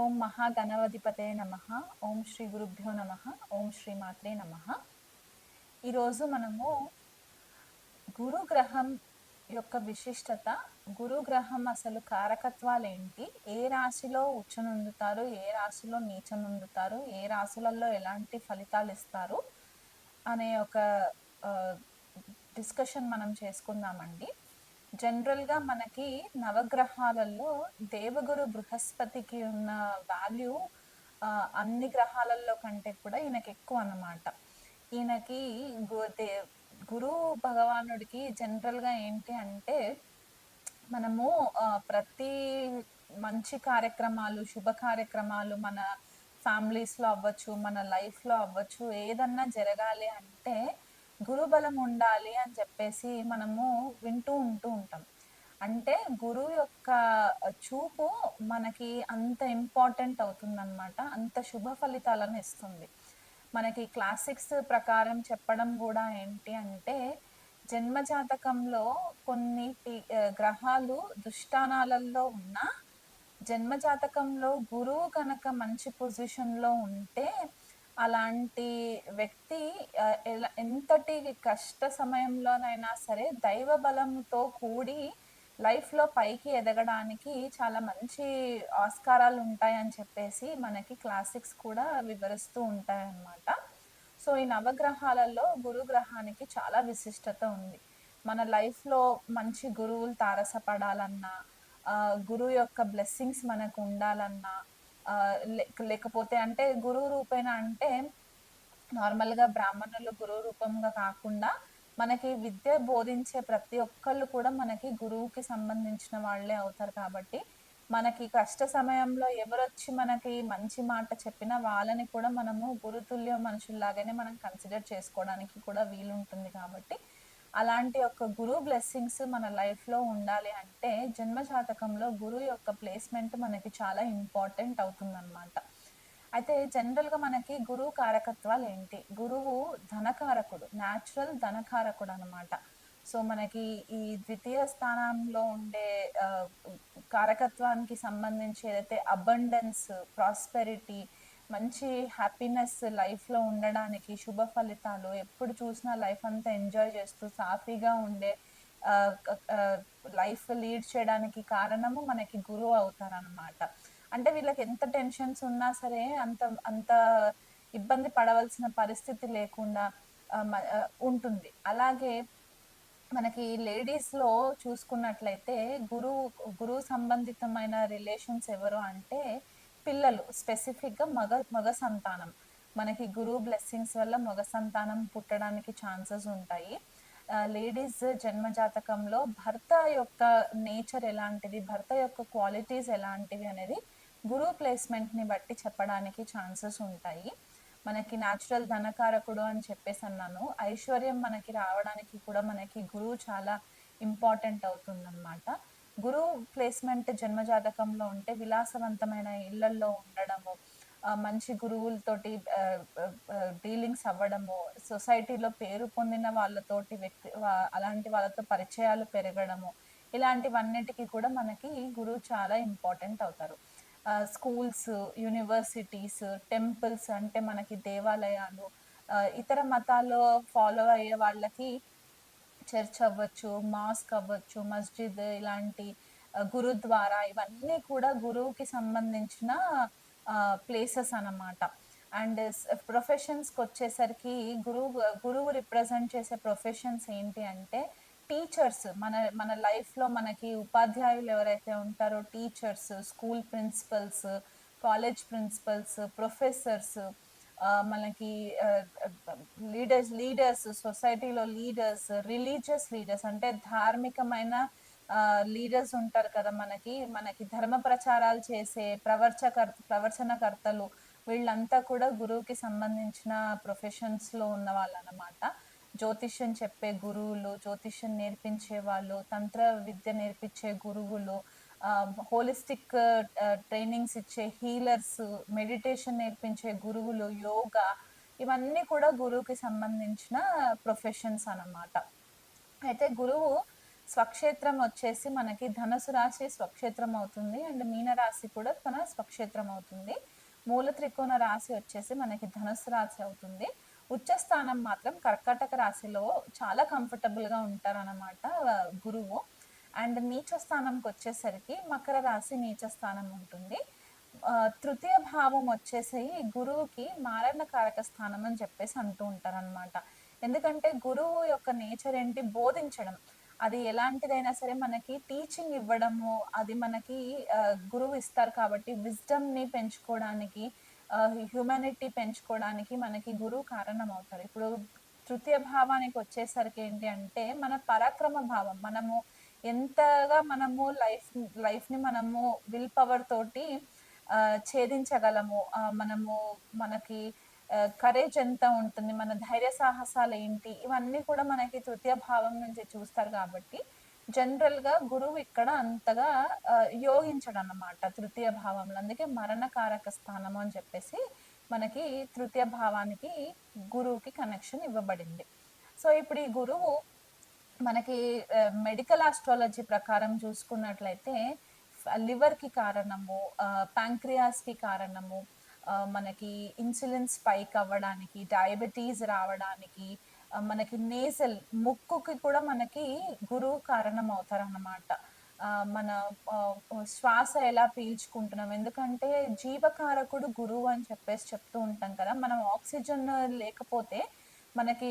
ఓం మహాగణవధిపతే నమ. ఓం శ్రీ గురుభ్యో నమ. ఓం శ్రీ మాత్రే నమ. ఈరోజు మనము గురుగ్రహం యొక్క విశిష్టత గురుగ్రహం అసలు కారకత్వాలు ఏంటి? ఏ రాశిలో ఉచ్చనుందుతారు? ఏ రాశిలో నీచనుందుతారు? ఏ రాశులలో ఎలాంటి ఫలితాలు ఇస్తారు? అనే ఒక డిస్కషన్ మనం చేసుకుందామండి. జనరల్గా మనకి నవగ్రహాలలో దేవగురు బృహస్పతికి ఉన్న వాల్యూ అన్ని గ్రహాలలో కంటే కూడా ఈయనకి ఎక్కువ అన్నమాట. ఈయనకి గు- దే గురు భగవానుడికి జనరల్గా ఏంటి అంటే మనము ప్రతి మంచి కార్యక్రమాలు శుభ కార్యక్రమాలు మన ఫ్యామిలీస్లో అవ్వచ్చు మన లైఫ్లో అవ్వచ్చు ఏదన్నా జరగాలి అంటే గురుబలం ఉండాలి అని చెప్పేసి మనము వింటూ ఉంటూ ఉంటాం. అంటే గురువు యొక్క చూపు మనకి అంత ఇంపార్టెంట్ అవుతుందన్నమాట. అంత శుభ ఫలితాలను ఇస్తుంది. మనకి క్లాసిక్స్ ప్రకారం చెప్పడం కూడా ఏంటి అంటే జన్మజాతకంలో కొన్ని గ్రహాలు దుష్టానాలలో ఉన్న జన్మ జాతకంలో గురువు కనుక మంచి పొజిషన్లో ఉంటే అలాంటి వ్యక్తి ఎలా ఎంతటి కష్ట సమయంలోనైనా సరే దైవ బలంతో కూడి లైఫ్లో పైకి ఎదగడానికి చాలా మంచి ఆస్కారాలు ఉంటాయని చెప్పేసి మనకి క్లాసిక్స్ కూడా వివరిస్తూ ఉంటాయన్నమాట. సో ఈ నవగ్రహాలలో గురు గ్రహానికి చాలా విశిష్టత ఉంది. మన లైఫ్లో మంచి గురువులు తారసపడాలన్నా గురువు యొక్క బ్లెస్సింగ్స్ మనకు ఉండాలన్నా లేకపోతే అంటే గురువు రూపేణ అంటే నార్మల్గా బ్రాహ్మణులు గురువు రూపంగా కాకుండా మనకి విద్య బోధించే ప్రతి ఒక్కళ్ళు కూడా మనకి గురువుకి సంబంధించిన వాళ్ళే అవుతారు కాబట్టి మనకి కష్ట సమయంలో ఎవరొచ్చి మనకి మంచి మాట చెప్పినా వాళ్ళని కూడా మనము గురుతుల్య మనుషుల్లాగానే మనం కన్సిడర్ చేసుకోవడానికి కూడా వీలుంటుంది కాబట్టి అలాంటి ఒక గురువు బ్లెస్సింగ్స్ మన లైఫ్లో ఉండాలి అంటే జన్మ జాతకంలో గురువు యొక్క ప్లేస్మెంట్ మనకి చాలా ఇంపార్టెంట్ అవుతుందన్నమాట. అయితే జనరల్గా మనకి గురువు కారకత్వాలు ఏంటి? గురువు ధనకారకుడు న్యాచురల్ ధనకారకుడు అనమాట సో మనకి ఈ ద్వితీయ స్థానంలో ఉండే కారకత్వానికి సంబంధించి ఏదైతే అబండెన్స్ ప్రాస్పెరిటీ మంచి హ్యాపీనెస్ లైఫ్లో ఉండడానికి శుభ ఫలితాలు ఎప్పుడు చూసినా లైఫ్ అంతా ఎంజాయ్ చేస్తూ సాఫీగా ఉండే లైఫ్ లీడ్ చేయడానికి కారణము మనకి గురువు అవుతారనమాట అంటే వీళ్ళకి ఎంత టెన్షన్స్ ఉన్నా సరే అంత అంత ఇబ్బంది పడవలసిన పరిస్థితి లేకుండా ఉంటుంది. అలాగే మనకి లేడీస్లో చూసుకున్నట్లయితే గురువు గురువు సంబంధితమైన రిలేషన్స్ ఎవరు అంటే పిల్లలు స్పెసిఫిక్గా మగ మగ సంతానం. మనకి గురువు బ్లెస్సింగ్స్ వల్ల మగ సంతానం పుట్టడానికి ఛాన్సెస్ ఉంటాయి. లేడీస్ జన్మ జాతకంలో భర్త యొక్క నేచర్ ఎలాంటిది భర్త యొక్క క్వాలిటీస్ ఎలాంటివి అనేది గురువు ప్లేస్మెంట్ని బట్టి చెప్పడానికి ఛాన్సెస్ ఉంటాయి. మనకి న్యాచురల్ ధనకారకుడు అని చెప్పేసి అన్నాను. ఐశ్వర్యం మనకి రావడానికి కూడా మనకి గురువు చాలా ఇంపార్టెంట్ అవుతుందన్నమాట. గురువు ప్లేస్మెంట్ జన్మ జాతకంలో ఉంటే విలాసవంతమైన ఇళ్ళల్లో ఉండడము మంచి గురువులతోటి డీలింగ్స్ అవ్వడము సొసైటీలో పేరు పొందిన వాళ్ళతోటి వ్యక్తి అలాంటి వాళ్ళతో పరిచయాలు పెరగడము ఇలాంటివన్నిటికీ కూడా మనకి గురువు చాలా ఇంపార్టెంట్ అవుతారు. స్కూల్స్ యూనివర్సిటీస్ టెంపుల్స్ అంటే మనకి దేవాలయాలు ఇతర మతాల్లో ఫాలో అయ్యే వాళ్ళకి చర్చ్ అవ్వచ్చు మాస్క్ అవ్వచ్చు మస్జిద్ ఇలాంటి గురుద్వారా ఇవన్నీ కూడా గురువుకి సంబంధించిన ప్లేసెస్ అన్నమాట. అండ్ ప్రొఫెషన్స్కి వచ్చేసరికి గురువు గురువు రిప్రజెంట్ చేసే ప్రొఫెషన్స్ ఏంటి అంటే టీచర్స్ మన మన లైఫ్లో మనకి ఉపాధ్యాయులు ఎవరైతే ఉంటారో teachers school principals college principals professors మనకి లీడర్స్ లీడర్స్ సొసైటీలో లీడర్స్ రిలీజియస్ లీడర్స్ అంటే ధార్మికమైన లీడర్స్ ఉంటారు కదా మనకి. మనకి ధర్మ ప్రచారాలు చేసే ప్రవర్చకర్ ప్రవచనకర్తలు వీళ్ళంతా కూడా గురువుకి సంబంధించిన ప్రొఫెషన్స్లో ఉన్న వాళ్ళు అన్నమాట జ్యోతిష్యం చెప్పే గురువులు జ్యోతిష్యం నేర్పించే వాళ్ళు తంత్ర విద్య నేర్పించే గురువులు హోలిస్టిక్ ట్రైనింగ్స్ ఇచ్చే హీలర్స్ మెడిటేషన్ నేర్పించే గురువులు యోగా ఇవన్నీ కూడా గురువుకి సంబంధించిన ప్రొఫెషన్స్ అన్నమాట. అయితే గురువు స్వక్షేత్రం వచ్చేసి మనకి ధనుసు రాశి స్వక్షేత్రం అవుతుంది అండ్ మీన రాశి కూడా తన స్వక్షేత్రం అవుతుంది. మూల త్రికోణ రాశి వచ్చేసి మనకి ధనుసు రాశి అవుతుంది. ఉచ్చ స్థానం మాత్రం కర్కాటక రాశిలో చాలా కంఫర్టబుల్గా ఉంటారన్నమాట గురువు. అండ్ నీచ స్థానంకి వచ్చేసరికి మకర రాశి నీచ స్థానం ఉంటుంది తృతీయ భావం వచ్చేసి గురువుకి మారణకారక స్థానం అని చెప్పేసి అంటూ ఉంటారు అనమాట ఎందుకంటే గురువు యొక్క నేచర్ ఏంటి? బోధించడం. అది ఎలాంటిదైనా సరే మనకి టీచింగ్ ఇవ్వడము అది మనకి గురువు ఇస్తారు కాబట్టి విజ్డమ్ని పెంచుకోవడానికి హ్యూమానిటీ పెంచుకోవడానికి మనకి గురువు కారణం అవుతారు ఇప్పుడు తృతీయ భావానికి వచ్చేసరికి ఏంటి అంటే మన పరాక్రమ భావం. మనము ఎంతగా మనము లైఫ్ లైఫ్ని మనము విల్ పవర్ తోటి ఛేదించగలము మనము మనకి కరేజ్ ఎంత ఉంటుంది మన ధైర్య సాహసాలు ఏంటి ఇవన్నీ కూడా మనకి తృతీయ భావం నుంచి చూస్తారు కాబట్టి జనరల్గా గురువు ఇక్కడ అంతగా యోగించడం అన్నమాట తృతీయ భావంలో. అందుకే మరణకారక స్థానము అని చెప్పేసి మనకి తృతీయ భావానికి గురువుకి కనెక్షన్ ఇవ్వబడింది. సో ఇప్పుడు ఈ గురువు మనకి మెడికల్ ఆస్ట్రాలజీ ప్రకారం చూసుకున్నట్లయితే లివర్కి కారణము ప్యాంక్రియాస్కి కారణము మనకి ఇన్సులిన్ స్పైక్ అవ్వడానికి డయాబెటీస్ రావడానికి మనకి నేజల్ ముక్కుకి కూడా మనకి గురువు కారణం అవుతారన్నమాట మన శ్వాస ఎలా పీల్చుకుంటున్నాం? ఎందుకంటే జీవకారకుడు గురువు అని చెప్పేసి చెప్తూ ఉంటాం కదా మనం ఆక్సిజన్ లేకపోతే మనకి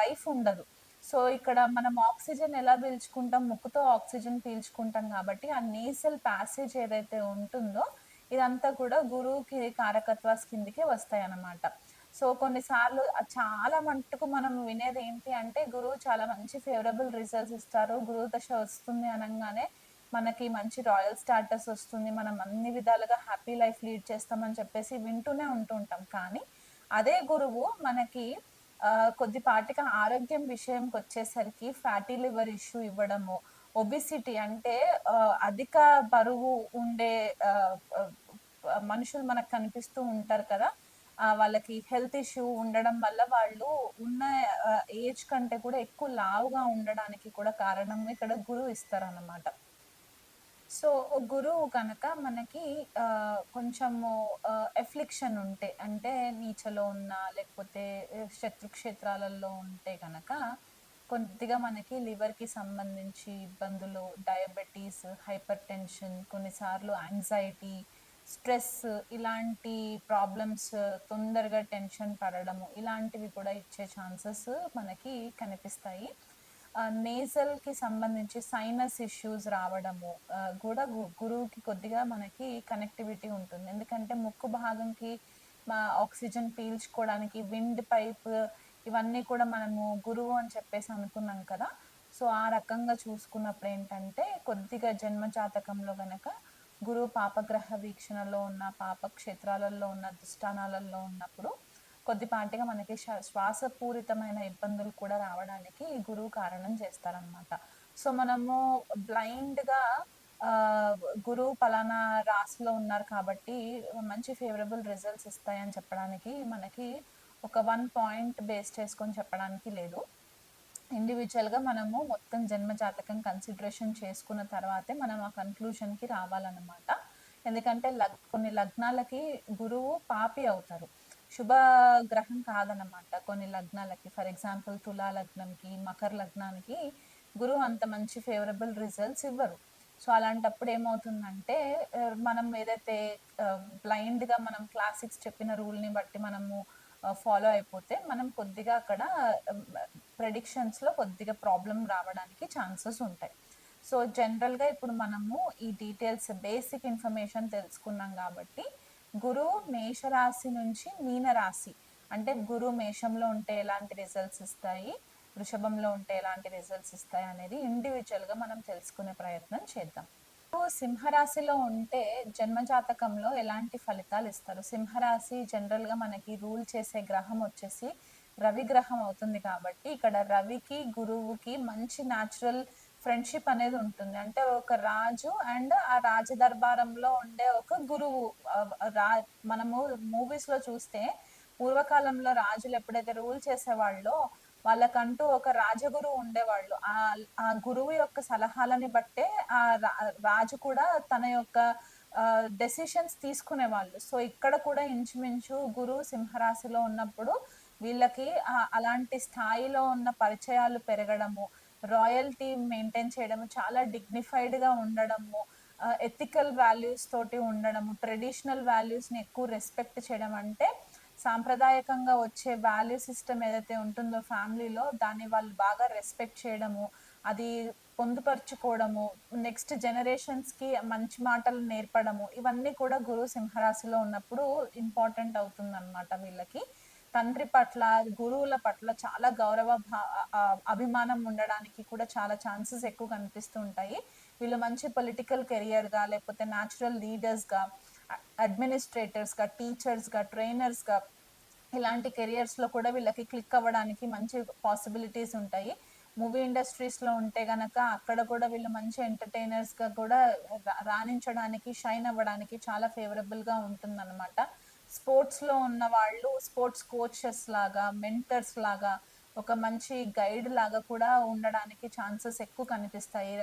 లైఫ్ ఉండదు. సో ఇక్కడ మనం ఆక్సిజన్ ఎలా పీల్చుకుంటాం? ముక్కుతో ఆక్సిజన్ పీల్చుకుంటాం కాబట్టి ఆ నేసల్ ప్యాసేజ్ ఏదైతే ఉంటుందో ఇదంతా కూడా గురువుకి కారకత్వాస్ కిందికి వస్తాయి అనమాట సో కొన్నిసార్లు చాలా మట్టుకు మనం వినేది ఏంటి అంటే గురువు చాలా మంచి ఫేవరబుల్ రిజల్ట్స్ ఇస్తారు. గురువు దశ వస్తుంది అనగానే మనకి మంచి రాయల్ స్టాటస్ వస్తుంది. మనం అన్ని విధాలుగా హ్యాపీ లైఫ్ లీడ్ చేస్తామని చెప్పేసి వింటూనే ఉంటుంటాం కానీ అదే గురువు మనకి కొద్దిపాటిగా ఆరోగ్యం విషయంకి వచ్చేసరికి ఫ్యాటీ లివర్ ఇష్యూ ఇవ్వడము ఒబిసిటీ అంటే అధిక బరువు ఉండే మనుషులు మనకు కనిపిస్తూ ఉంటారు కదా వాళ్ళకి హెల్త్ ఇష్యూ ఉండడం వల్ల వాళ్ళు ఉన్న ఏజ్ కంటే కూడా ఎక్కువ లావుగా ఉండడానికి కూడా కారణం ఇక్కడ గురువు ఇస్తారన్నమాట. సో గురువు కనుక మనకి ఆ, కొంచెము ఎఫ్లిక్షన్ ఉంటే అంటే నీచలో ఉన్న లేకపోతే శత్రు క్షేత్రాలలో ఉంటే కనుక కొద్దిగా మనకి లివర్కి సంబంధించి ఇబ్బందులు డయాబెటీస్ హైపర్ టెన్షన్ కొన్నిసార్లు యాంగ్జైటీ స్ట్రెస్ ఇలాంటి ప్రాబ్లమ్స్ తొందరగా టెన్షన్ పడడము ఇలాంటివి కూడా ఇచ్చే ఛాన్సెస్ మనకి కనిపిస్తాయి. నేజల్కి సంబంధించి సైనస్ ఇష్యూస్ రావడము కూడా గు- గురువుకి కొద్దిగా మనకి కనెక్టివిటీ ఉంటుంది. ఎందుకంటే ముక్కు భాగంకి మా ఆక్సిజన్ పీల్చుకోవడానికి విండ్ పైప్ ఇవన్నీ కూడా మనము గురువు అని చెప్పేసి అనుకున్నాం కదా. సో ఆ రకంగా చూసుకున్నప్పుడు ఏంటంటే కొద్దిగా జన్మ జాతకంలో గనక గురువు పాపగ్రహ వీక్షణలో ఉన్న పాప క్షేత్రాలలో ఉన్న దుష్టానాలలో ఉన్నప్పుడు కొద్దిపాటిగా మనకి శ్వా- శ్వాసపూరితమైన ఇబ్బందులు కూడా రావడానికి ఈ గురువు కారణం చేస్తారనమాట సో మనము బ్లైండ్గా గురువు పలానా రాశిలో ఉన్నారు కాబట్టి మంచి ఫేవరబుల్ రిజల్ట్స్ ఇస్తాయని చెప్పడానికి మనకి ఒక వన్ పాయింట్ బేస్ చేసుకొని చెప్పడానికి లేదు. ఇండివిజువల్గా మనము మొత్తం జన్మ జాతకం కన్సిడరేషన్ చేసుకున్న తర్వాతే మనం ఆ కన్క్లూషన్కి రావాలన్నమాట. ఎందుకంటే లగ్ కొన్ని లగ్నాలకి గురువు పాపి అవుతారు. శుభ గ్రహం కొన్ని లగ్నాలకి ఫర్ ఎగ్జాంపుల్ తులా లగ్నంకి మకర లగ్నానికి గురువు అంత మంచి ఫేవరబుల్ రిజల్ట్స్ ఇవ్వరు. సో అలాంటప్పుడు ఏమవుతుందంటే మనం ఏదైతే బ్లైండ్గా మనం క్లాసిక్స్ చెప్పిన రూల్ని బట్టి మనము ఫాలో అయిపోతే మనం కొద్దిగా అక్కడ ప్రెడిక్షన్స్లో కొద్దిగా ప్రాబ్లం రావడానికి ఛాన్సెస్ ఉంటాయి. సో జనరల్గా ఇప్పుడు మనము ఈ డీటెయిల్స్ బేసిక్ ఇన్ఫర్మేషన్ తెలుసుకున్నాం కాబట్టి గురువు మేషరాశి నుంచి మీనరాశి. అంటే గురు మేషంలో ఉంటే ఎలాంటి రిజల్ట్స్ ఇస్తాయి? వృషభంలో ఉంటే ఎలాంటి రిజల్ట్స్ ఇస్తాయి? అనేది ఇండివిజువల్గా మనం తెలుసుకునే ప్రయత్నం చేద్దాం. సింహరాశిలో ఉంటే జన్మజాతకంలో ఎలాంటి ఫలితాలు ఇస్తారు? సింహరాశి జనరల్గా మనకి రూల్ చేసే గ్రహం వచ్చేసి రవి గ్రహం అవుతుంది కాబట్టి ఇక్కడ రవికి గురువుకి మంచి న్యాచురల్ ఫ్రెండ్షిప్ అనేది ఉంటుంది. అంటే ఒక రాజు అండ్ ఆ రాజ దర్బారంలో ఉండే ఒక గురువు. రా మనము మూవీస్లో చూస్తే పూర్వకాలంలో రాజులు ఎప్పుడైతే రూల్ చేసేవాళ్ళో వాళ్ళకంటూ ఒక రాజగురువు ఉండేవాళ్ళు. ఆ ఆ గురువు యొక్క సలహాలని బట్టే ఆ రా- రాజు కూడా తన యొక్క డెసిషన్స్ తీసుకునేవాళ్ళు. సో ఇక్కడ కూడా ఇంచుమించు గురువు సింహరాశిలో ఉన్నప్పుడు వీళ్ళకి అలాంటి స్థాయిలో ఉన్న పరిచయాలు పెరగడము రాయల్టీ మెయింటైన్ చేయడము చాలా డిగ్నిఫైడ్గా ఉండడము ఎథికల్ వాల్యూస్ తోటి ఉండడము ట్రెడిషనల్ వాల్యూస్ని ఎక్కువ రెస్పెక్ట్ చేయడం అంటే సాంప్రదాయకంగా వచ్చే వాల్యూ సిస్టమ్ ఏదైతే ఉంటుందో ఫ్యామిలీలో దాన్ని వాళ్ళు బాగా రెస్పెక్ట్ చేయడము అది పొందుపరుచుకోవడము నెక్స్ట్ జనరేషన్స్కి మంచి మాటలు నేర్పడము ఇవన్నీ కూడా గురు సింహరాశిలో ఉన్నప్పుడు ఇంపార్టెంట్ అవుతుంది వీళ్ళకి. తండ్రి పట్ల గురువుల పట్ల చాలా గౌరవ అభిమానం ఉండడానికి కూడా చాలా ఛాన్సెస్ ఎక్కువ కనిపిస్తూ ఉంటాయి. వీళ్ళు మంచి పొలిటికల్ కెరియర్గా లేకపోతే న్యాచురల్ లీడర్స్గా అడ్మినిస్ట్రేటర్స్గా టీచర్స్గా ట్రైనర్స్గా ఇలాంటి కెరియర్స్లో కూడా వీళ్ళకి క్లిక్ అవ్వడానికి మంచి పాసిబిలిటీస్ ఉంటాయి. మూవీ ఇండస్ట్రీస్లో ఉంటే గనక అక్కడ కూడా వీళ్ళు మంచి ఎంటర్టైనర్స్గా కూడా రా- రాణించడానికి షైన్ అవ్వడానికి చాలా ఫేవరబుల్గా ఉంటుందన్నమాట. స్పోర్ట్స్లో ఉన్న వాళ్ళు స్పోర్ట్స్ కోచెస్ లాగా మెంటర్స్ లాగా ఒక మంచి గైడ్ లాగా కూడా ఉండడానికి ఛాన్సెస్ ఎక్కువ కనిపిస్తాయి.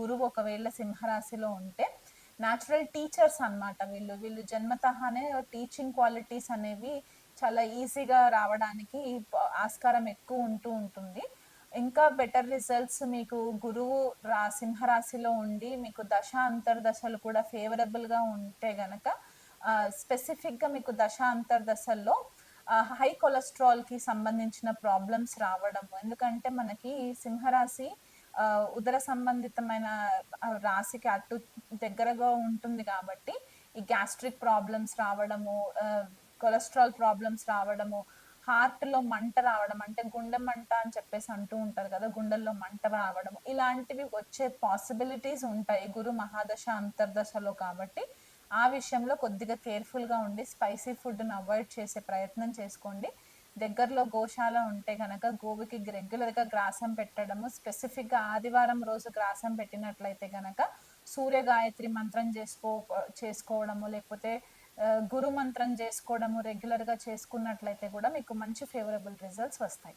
గురువు ఒకవేళ సింహరాశిలో ఉంటే న్యాచురల్ టీచర్స్ అన్నమాట వీళ్ళు. వీళ్ళు జన్మతహానే టీచింగ్ క్వాలిటీస్ అనేవి చాలా ఈజీగా రావడానికి ఆస్కారం ఎక్కువ ఉంటూ ఉంటుంది. ఇంకా బెటర్ రిజల్ట్స్ మీకు గురువు రా సింహరాశిలో ఉండి మీకు దశ అంతర్దశలు కూడా ఫేవరబుల్గా ఉంటే గనక స్పెసిఫిక్గా మీకు దశ అంతర్దశల్లో హై కొలెస్ట్రాల్కి సంబంధించిన ప్రాబ్లమ్స్ రావడము ఎందుకంటే మనకి సింహరాశి ఉదర సంబంధితమైన రాశికి అటు దగ్గరగా ఉంటుంది కాబట్టి ఈ గ్యాస్ట్రిక్ ప్రాబ్లమ్స్ రావడము కొలెస్ట్రాల్ ప్రాబ్లమ్స్ రావడము హార్ట్లో మంట రావడం అంటే గుండె మంట అని చెప్పేసి అంటూ ఉంటారు కదా గుండెల్లో మంట రావడం ఇలాంటివి వచ్చే పాసిబిలిటీస్ ఉంటాయి గురు మహాదశ అంతర్దశలో కాబట్టి. ఆ విషయంలో కొద్దిగా కేర్ఫుల్గా ఉండి స్పైసీ ఫుడ్ని అవాయిడ్ చేసే ప్రయత్నం చేసుకోండి. దగ్గరలో గోశాల ఉంటే కనుక గోవుకి రెగ్యులర్గా గ్రాసం పెట్టడము స్పెసిఫిక్గా ఆదివారం రోజు గ్రాసం పెట్టినట్లయితే కనుక సూర్య గాయత్రి మంత్రం చేసుకో చేసుకోవడము లేకపోతే గురు మంత్రం చేసుకోవడము రెగ్యులర్గా చేసుకున్నట్లయితే కూడా మీకు మంచి ఫేవరబుల్ రిజల్ట్స్ వస్తాయి.